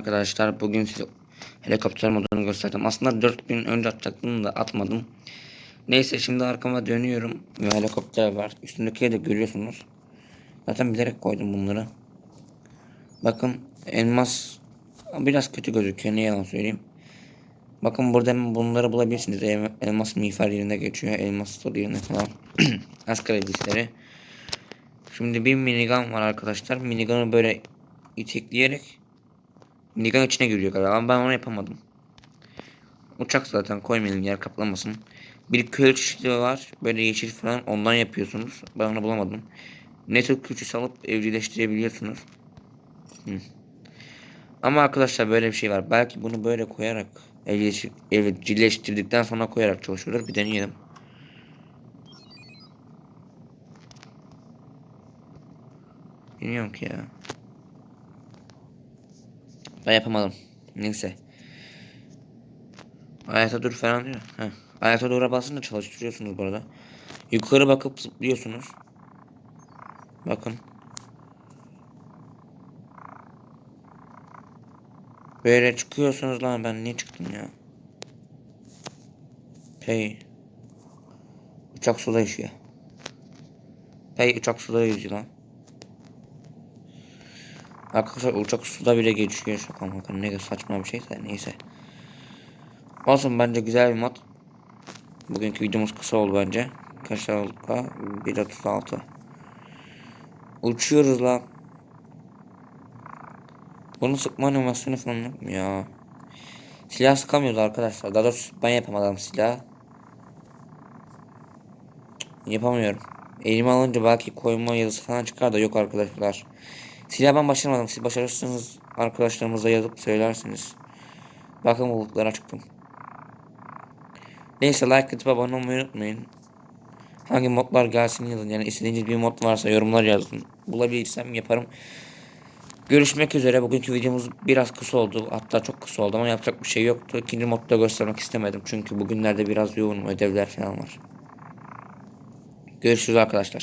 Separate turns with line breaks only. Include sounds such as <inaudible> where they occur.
Arkadaşlar bugün size helikopter modunu gösterdim. Aslında 4 gün önce atacaktım da atmadım. Neyse şimdi arkama dönüyorum. Ve helikopter var. Üstündekileri de görüyorsunuz. Zaten bilerek koydum bunları. Bakın elmas biraz kötü gözüküyor. Ne yalan söyleyeyim. Bakın burada hemen bunları bulabilirsiniz. El- Elmas miğfer yerinde geçiyor. Elmas soru yerine falan. <clears throat> Asker elbisleri. Şimdi bir minigun var arkadaşlar. Minigun'u böyle itekleyerek minigun içine giriyor galiba ama ben onu yapamadım. Uçak zaten koymayalım yer kaplamasın. Bir köy çeşidi var. Böyle yeşil falan ondan yapıyorsunuz. Ben onu bulamadım. Network külçesi alıp evcilleştirebiliyorsunuz. Hı. Ama arkadaşlar böyle bir şey var. Belki bunu böyle koyarak evcilleş- evcilleştirdikten sonra koyarak çalışıyorlar. Bir deneyelim. Bilmiyorum ki ya. Ben yapamadım. Neyse. Ayakta dur falan diyor. Heh. Ayakta dura basınca çalıştırıyorsunuz bu arada. Yukarı bakıp zıplıyorsunuz. Bakın. Böyle çıkıyorsunuz lan ben niye çıktım ya? Hey. Uçak suda yüzüyor. Hey uçak suda yüzüyor lan. Arkadaşlar uçak suda bile geçiyor şaka maka ne saçma bir şeyse neyse. Olsun bence güzel bir mod. Bugünkü videomuz kısa oldu bence. Kaç dakika? 1.36 Uçuyoruz lan. Bunu sıkma animasyonu falan ya? Silah sıkamıyoruz arkadaşlar. Daha doğrusu ben yapamadım silah. Yapamıyorum. Elime alınca belki koyma yazısı falan çıkar da yok arkadaşlar. Silah ben başaramadım. Siz başarırsanız arkadaşlarımıza yazıp söylersiniz. Bakın bulutlara çıktım. Neyse like atıp abone olmayı unutmayın. Hangi modlar gelsin yazın. Yani istediğiniz bir mod varsa yorumlar yazın. Bulabilirsem yaparım. Görüşmek üzere. Bugünkü videomuz biraz kısa oldu. Hatta çok kısa oldu ama yapacak bir şey yoktu. İkinci modda göstermek istemedim. Çünkü bugünlerde biraz yoğunum. Ödevler falan var. Görüşürüz arkadaşlar.